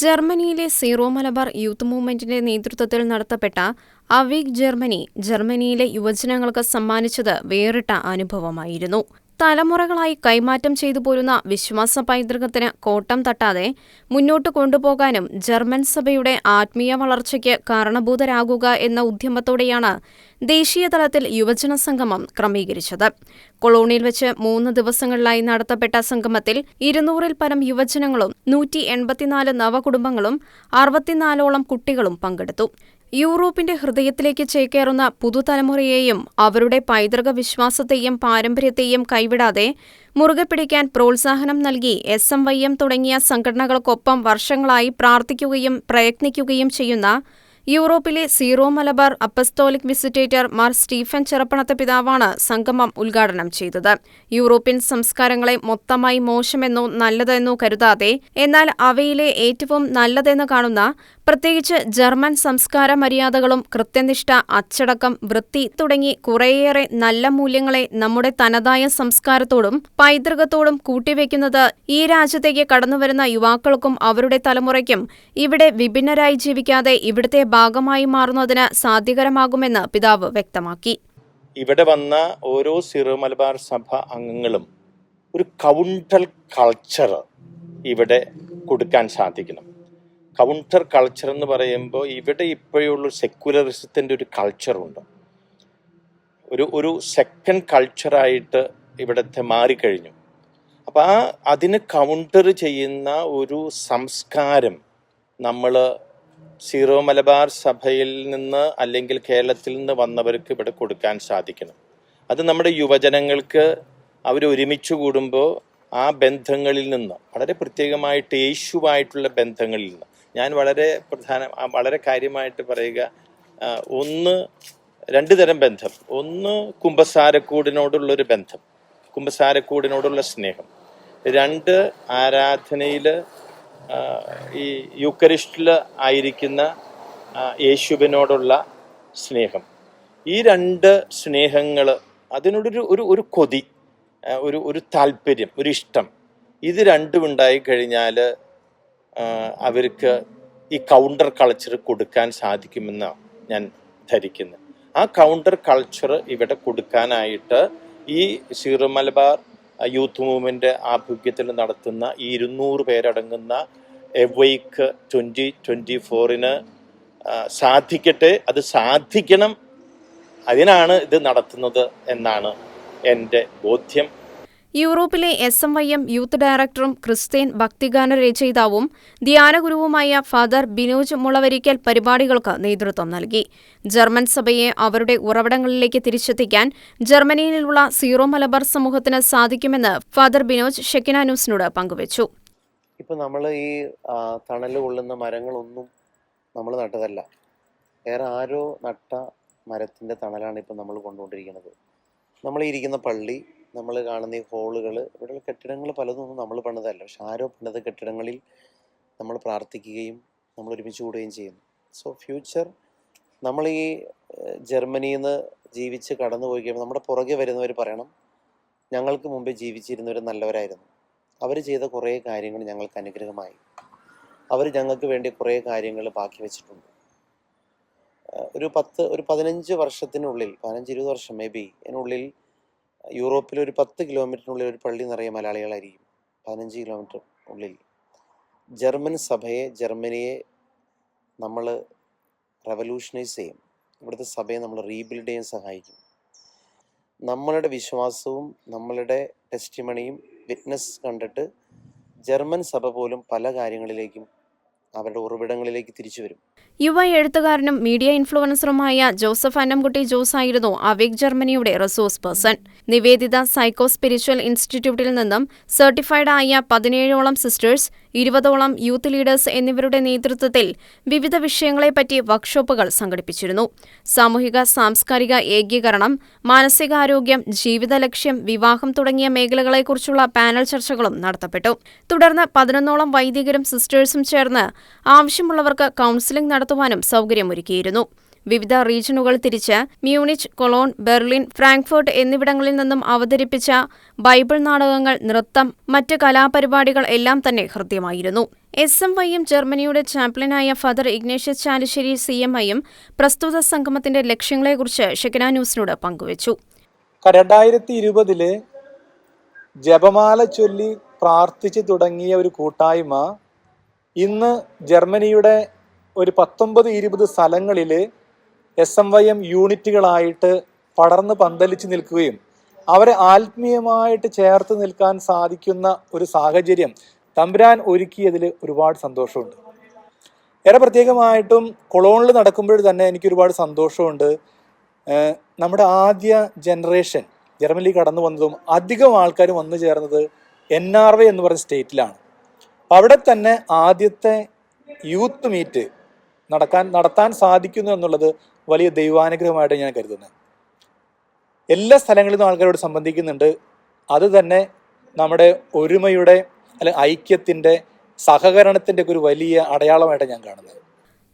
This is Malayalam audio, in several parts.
ജർമ്മനിയിലെ സീറോ മലബാർ യൂത്ത് മൂവ്മെന്റിന്റെ നേതൃത്വത്തിൽ നടത്തപ്പെട്ട അവീക് ജർമ്മനി ജർമ്മനിയിലെ യുവജനങ്ങൾക്ക് സമ്മാനിച്ചത് വേറിട്ട അനുഭവമായിരുന്നു. തലമുറകളായി കൈമാറ്റം ചെയ്തു പോരുന്ന വിശ്വാസ പൈതൃകത്തിന് കോട്ടം തട്ടാതെ മുന്നോട്ട് കൊണ്ടുപോകാനും ജർമ്മൻ സഭയുടെ ആത്മീയ വളർച്ചയ്ക്ക് കാരണഭൂതരാകുക എന്ന ഉദ്യമത്തോടെയാണ് ദേശീയ തലത്തിൽ യുവജന സംഗമം ക്രമീകരിച്ചത്. കൊളോണിയിൽ വെച്ച് മൂന്ന് ദിവസങ്ങളിലായി നടത്തപ്പെട്ട സംഗമത്തിൽ ഇരുന്നൂറിൽ പരം യുവജനങ്ങളും നൂറ്റി എൺപത്തിനാല് നവകുടുംബങ്ങളും അറുപത്തിനാലോളം കുട്ടികളും പങ്കെടുത്തു. യൂറോപ്പിന്റെ ഹൃദയത്തിലേക്ക് ചേക്കേറുന്ന പുതുതലമുറയെയും അവരുടെ പൈതൃക വിശ്വാസത്തെയും പാരമ്പര്യത്തെയും കൈവിടാതെ മുറുകെ പിടിക്കാൻ പ്രോത്സാഹനം നൽകി എസ് എം വൈ എം തുടങ്ങിയ സംഘടനകൾക്കൊപ്പം വർഷങ്ങളായി പ്രാർത്ഥിക്കുകയും പ്രയത്നിക്കുകയും ചെയ്യുന്ന യൂറോപ്പിലെ Syro Malabar apostolic visitator Mar Stephen ചെറപ്പണത്തെ പിതാവാണ് സംഗമം ഉദ്ഘാടനം ചെയ്തത്. യൂറോപ്യൻ സംസ്കാരങ്ങളെ മൊത്തമായി മോശമെന്നോ നല്ലതെന്നോ കരുതാതെ എന്നാൽ അവയിലെ ഏറ്റവും നല്ലതെന്ന് കാണുന്ന പ്രത്യേകിച്ച് ജർമ്മൻ സംസ്കാര മര്യാദകളും കൃത്യനിഷ്ഠ അച്ചടക്കം വൃത്തി തുടങ്ങി കുറേയേറെ നല്ല മൂല്യങ്ങളെ നമ്മുടെ തനതായ സംസ്കാരത്തോടും പൈതൃകത്തോടും കൂട്ടിവെക്കുന്നത് ഈ രാജ്യത്തേക്ക് കടന്നുവരുന്ന യുവാക്കൾക്കും അവരുടെ തലമുറയ്ക്കും ഇവിടെ വിഭിന്നരായി ജീവിക്കാതെ ഇവിടുത്തെ ഭാഗമായി മാറുന്നതിന് സാധ്യകരമാകുമെന്ന് പിതാവ് വ്യക്തമാക്കി. ഇവിടെ വന്ന ഓരോ സിറോ മലബാർ സഭ അംഗങ്ങളും ഒരു കൗണ്ടൽ കൾച്ചർ ഇവിടെ കൊടുക്കാൻ സാധിക്കണം. കൗണ്ടർ കൾച്ചർ എന്ന് പറയുമ്പോൾ ഇവിടെ ഇപ്പോഴുള്ള സെക്യുലറിസത്തിന്റെ ഒരു കൾച്ചറുണ്ട് ഒരു ഒരു സെക്കൻഡ് കൾച്ചറായിട്ട് ഇവിടുത്തെ മാറിക്കഴിഞ്ഞു. അപ്പം ആ അതിന് കൗണ്ടർ ചെയ്യുന്ന ഒരു സംസ്കാരം നമ്മൾ സീറോ മലബാർ സഭയിൽ നിന്ന് അല്ലെങ്കിൽ കേരളത്തിൽ നിന്ന് വന്നവർക്ക് ഇവിടെ കൊടുക്കാൻ സാധിക്കണം. അത് നമ്മുടെ യുവജനങ്ങൾക്ക് അവർ ഒരുമിച്ച് കൂടുമ്പോൾ ആ ബന്ധങ്ങളിൽ നിന്ന് വളരെ പ്രത്യേകമായിട്ട് യേശുവായിട്ടുള്ള ബന്ധങ്ങളിൽ നിന്ന് ഞാൻ വളരെ പ്രധാന വളരെ കാര്യമായിട്ട് പറയുക ഒന്ന് രണ്ടു തരം ബന്ധം. ഒന്ന് കുംഭസാരക്കൂടിനോടുള്ളൊരു ബന്ധം കുംഭസാരക്കൂടിനോടുള്ള സ്നേഹം. രണ്ട് ആരാധനയിൽ ഈ യൂക്കരിസ്റ്റിൽ ആയിരിക്കുന്ന യേശുവിനോടുള്ള സ്നേഹം. ഈ രണ്ട് സ്നേഹങ്ങൾ അതിനോടൊരു ഒരു ഒരു കൊതി ഒരു ഒരു താല്പര്യം ഒരു ഇഷ്ടം ഇത് രണ്ടും ഉണ്ടായി കഴിഞ്ഞാൽ അവർക്ക് ഈ കൗണ്ടർ കൾച്ചർ കൊടുക്കാൻ സാധിക്കുമെന്ന് ഞാൻ ധരിക്കുന്നത് ആ കൗണ്ടർ കൾച്ചർ ഇവിടെ കൊടുക്കാനായിട്ട് ഈ സീറോ മലബാർ യൂത്ത് മൂവ്മെന്റ് ആഭിമുഖ്യത്തിൽ നടത്തുന്ന ഈ ഇരുന്നൂറ് പേരടങ്ങുന്ന എവൈക്ക് ട്വന്റി ട്വന്റി ഫോറിന് സാധിക്കട്ടെ അത് സാധിക്കണം അതിനാണ് ഇത് നടത്തുന്നത് എന്നാണ് എന്റെ ബോധ്യം. യൂറോപ്പിലെ S M Y M youth ഡയറക്ടറും ക്രിസ്ത്യൻ ഭക്തിഗാന രചയിതാവും ധ്യാനഗുരുവുമായ ഫാദർ ബിനോജ് മുളവരിക്കൽ പരിപാടികൾക്ക് നേതൃത്വം നൽകി. ജർമ്മൻ സഭയെ അവരുടെ ഉറവിടങ്ങളിലേക്ക് തിരിച്ചെത്തിക്കാൻ ജർമ്മനിയിലുള്ള സീറോ മലബാർ സമൂഹത്തിന് സാധിക്കുമെന്ന് ഫാദർ ബിനോജ് ഷെക്കിന ന്യൂസിനോട് പങ്കുവച്ചു. ഇപ്പൊ നമ്മൾ ഈ തണൽ കൊള്ളുന്ന മരങ്ങളൊന്നും നമ്മൾ നട്ടതല്ല. വേറെ ആരോ നട്ട മരത്തിന്റെ തണലാണ് ഇപ്പം നമ്മൾ കൊണ്ടുകൊണ്ടിരിക്കുന്നത്. നമ്മൾ ഇരിക്കുന്ന പള്ളി നമ്മൾ കാണുന്ന ഈ ഹോളുകൾ ഇവിടെയുള്ള കെട്ടിടങ്ങൾ പലതൊന്നും നമ്മൾ പണിതല്ല പക്ഷെ ആരോ പണിത കെട്ടിടങ്ങളിൽ നമ്മൾ പ്രാർത്ഥിക്കുകയും നമ്മൾ ഒരുമിച്ച് കൂടുകയും ചെയ്യുന്നു. സോ ഫ്യൂച്ചർ നമ്മൾ ഈ ജർമ്മനിയിൽ നിന്ന് ജീവിച്ച് കടന്നു പോയി കഴിയുമ്പോൾ നമ്മുടെ പുറകെ വരുന്നവർ പറയണം ഞങ്ങൾക്ക് മുമ്പേ ജീവിച്ചിരുന്നവർ നല്ലവരായിരുന്നു. അവർ ചെയ്ത കുറേ കാര്യങ്ങൾ ഞങ്ങൾക്ക് അനുഗ്രഹമായി. അവർ ഞങ്ങൾക്ക് വേണ്ടി കുറേ കാര്യങ്ങൾ ബാക്കി വെച്ചിട്ടുണ്ട്. ഒരു പത്ത് ഒരു പതിനഞ്ച് വർഷത്തിനുള്ളിൽ പതിനഞ്ച് ഇരുപത് വർഷം മേ ബി അതിനുള്ളിൽ യൂറോപ്പിൽ ഒരു പത്ത് കിലോമീറ്ററിനുള്ളിൽ ഒരു പള്ളി നിറയെ മലയാളികളായിരിക്കും. പതിനഞ്ച് കിലോമീറ്റർ ഉള്ളിൽ. ജർമ്മൻ സഭയെ ജർമ്മനിയെ നമ്മൾ റവല്യൂഷനൈസ് ചെയ്യും. ഇവിടുത്തെ സഭയെ നമ്മൾ റീബിൽഡ് ചെയ്യാൻ സഹായിക്കും. നമ്മളുടെ വിശ്വാസവും നമ്മളുടെ ടെസ്റ്റിമണിയും വിറ്റ്നസ് കണ്ടിട്ട് ജർമ്മൻ സഭ പോലും പല കാര്യങ്ങളിലേക്കും അവരുടെ ഉറവിടങ്ങളിലേക്ക് തിരിച്ചു വരും. യുവ എഴുത്തുകാരനും മീഡിയ ഇൻഫ്ലുവൻസറുമായ ജോസഫ് അന്നംകുട്ടി ജോസ് ആയിരുന്നു അവേക് ജർമ്മനിയുടെ resource person Nivedita psycho spiritual ഇൻസ്റ്റിറ്റ്യൂട്ടിൽ നിന്നും സർട്ടിഫൈഡ് ആയ പതിനേഴോളം സിസ്റ്റേഴ്സ് ഇരുപതോളം യൂത്ത് ലീഡേഴ്സ് എന്നിവരുടെ നേതൃത്വത്തിൽ വിവിധ വിഷയങ്ങളെപ്പറ്റി വർക്ക്ഷോപ്പുകൾ സംഘടിപ്പിച്ചിരുന്നു. സാമൂഹിക സാംസ്കാരിക ഏകീകരണം മാനസികാരോഗ്യം ജീവിത ലക്ഷ്യം വിവാഹം തുടങ്ങിയ മേഖലകളെക്കുറിച്ചുള്ള പാനൽ ചർച്ചകളും നടത്തപ്പെട്ടു. തുടർന്ന് പതിനൊന്നോളം വൈദികരും സിസ്റ്റേഴ്സും ചേർന്ന് ആവശ്യമുള്ളവർക്ക് കൗൺസിലിംഗ് നടത്തുവാനും സൗകര്യമൊരുക്കിയിരുന്നു. വിവിധ റീജിയനുകൾ തിരിച്ച് മ്യൂണിച്ച് കൊളോൺ ബെർലിൻ ഫ്രാങ്ക്ഫർട്ട് എന്നിവിടങ്ങളിൽ നിന്നും അവതരിപ്പിച്ച ബൈബിൾ നാടകങ്ങൾ നൃത്തം മറ്റ് കലാപരിപാടികൾ എല്ലാം തന്നെ ഹൃദ്യമായിരുന്നു. എസ് എം വൈയും ജർമ്മനിയുടെ ചാമ്പ്യനായ father Ignatius Chalissery C M ഐയും പ്രസ്തുത സംഗമത്തിന്റെ ലക്ഷ്യങ്ങളെക്കുറിച്ച് ഷെക്കന ന്യൂസിനോട് പങ്കുവച്ചു. രണ്ടായിരത്തി ഇരുപതിൽ ജപമാല ചൊല്ലി പ്രാർത്ഥിച്ചു തുടങ്ങിയ ഒരു കൂട്ടായ്മ ഇന്ന് ജർമ്മനിയുടെ ഒരു പത്തൊമ്പത് ഇരുപത് സ്ഥലങ്ങളിൽ എസ് എം വൈ എം യൂണിറ്റുകളായിട്ട് പടർന്ന് പന്തലിച്ച് നിൽക്കുകയും അവരെ ആത്മീയമായിട്ട് ചേർത്ത് നിൽക്കാൻ സാധിക്കുന്ന ഒരു സാഹചര്യം തമ്പുരാൻ ഒരുക്കിയതിൽ ഒരുപാട് സന്തോഷമുണ്ട്. ഏറെ പ്രത്യേകമായിട്ടും കൊളോണിൽ നടക്കുമ്പോൾ തന്നെ എനിക്ക് ഒരുപാട് സന്തോഷമുണ്ട്. നമ്മുടെ ആദ്യ ജനറേഷൻ ജർമ്മനിയിൽ കടന്നു വന്നതും അധികം ആൾക്കാർ വന്നു ചേർന്നത് എൻ ആർ വൈ എന്ന് പറഞ്ഞ സ്റ്റേറ്റിലാണ്. അവിടെ തന്നെ ആദ്യത്തെ യൂത്ത് മീറ്റ് നടക്കാൻ നടത്താൻ സാധിക്കുന്നു എന്നുള്ളത് വലിയ ദൈവാനുഗ്രഹമായിട്ട് ഞാൻ കരുതുന്നത്. എല്ലാ സ്ഥലങ്ങളിൽ നിന്നും ആൾക്കാരോട് സംബന്ധിക്കുന്നുണ്ട്. അത് തന്നെ നമ്മുടെ ഒരുമയുടെ അല്ലെ ഐക്യത്തിന്റെ സഹകരണത്തിന്റെ ഒരു വലിയ അടയാളമായിട്ട് ഞാൻ കാണുന്നത്.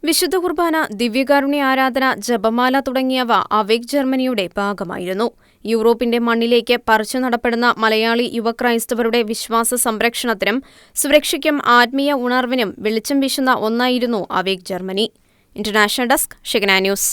വിശുദ്ധ കുർബാന ദിവ്യകാരുണ്യ ആരാധന ജപമാല തുടങ്ങിയവ അവേക് ജർമ്മനിയുടെ ഭാഗമായിരുന്നു. യൂറോപ്പിന്റെ മണ്ണിലേക്ക് പറിച്ചു നടപ്പെടുന്ന മലയാളി യുവക്രൈസ്തവരുടെ വിശ്വാസ സംരക്ഷണത്തിനും സുരക്ഷയ്ക്കും ആത്മീയ ഉണർവിനും വെളിച്ചം വീശുന്ന ഒന്നായിരുന്നു അവേക് ജർമ്മനി. ഇന്റർനാഷണൽ ഡെസ്ക് ഷെഗന ന്യൂസ്.